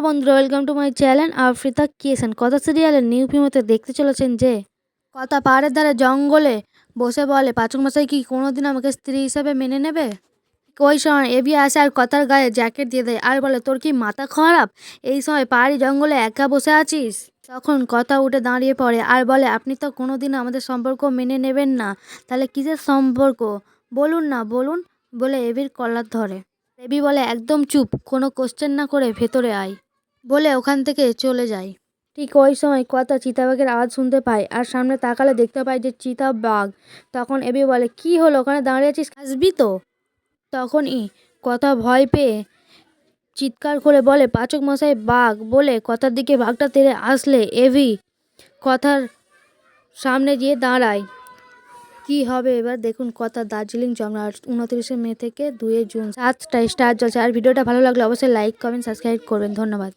Hello বন্ধুরা welcome to my channel আফ্রিতা কিয়েছেন কথা সিরিয়ালের নিউ ফিমতে দেখতে চলেছেন যে, কথা পাহাড়ের ধারে জঙ্গলে বসে বলে, পাচক মশাই কি কোনোদিন আমাকে স্ত্রী হিসেবে মেনে নেবে? ওই সময় এবি আসে আর কথার গায়ে জ্যাকেট দিয়ে দেয়, আর বলে, তোর কি মাথা খারাপ? এই সময় পাহাড়ি জঙ্গলে একা বসে আছিস? তখন কথা উঠে দাঁড়িয়ে পড়ে, আর বলে, আপনি তো কোনোদিন আমাদের সম্পর্ক মেনে নেবেন না। তাহলে কিসের সম্পর্ক? বলুন না, বলুন, বলে এবির কলার ধরে। এবি বলে, একদম চুপ, কোনো কোশ্চেন না করে ভেতরে আয়। বলে ওখান থেকে চলে যায়। ঠিক ওই সময় কথা চিতাবাঘের আওয়াজ শুনতে পায় আর সামনে তাকালে দেখতে পায় যে চিতাবাঘ। তখন এবি বলে কি হলো? ওখানে দাঁড়িয়ে আছিস আসবি তো। তখনই কথা ভয় পেয়ে চিৎকার করে বলে পাচক মশাই বাঘ! বলে কথার দিকে বাঘটা তেড়ে আসলে এভি কথার সামনে গিয়ে দাঁড়ায়। কি হবে এবার? দেখুন কথা দার্জিলিং সম্রাট উনত্রিশে মে থেকে দুয়ে জুন সাতটায় স্টার চলছে আর ভিডিওটা ভালো লাগলে অবশ্যই লাইক কমেন্ট সাবস্ক্রাইব করবেন। ধন্যবাদ।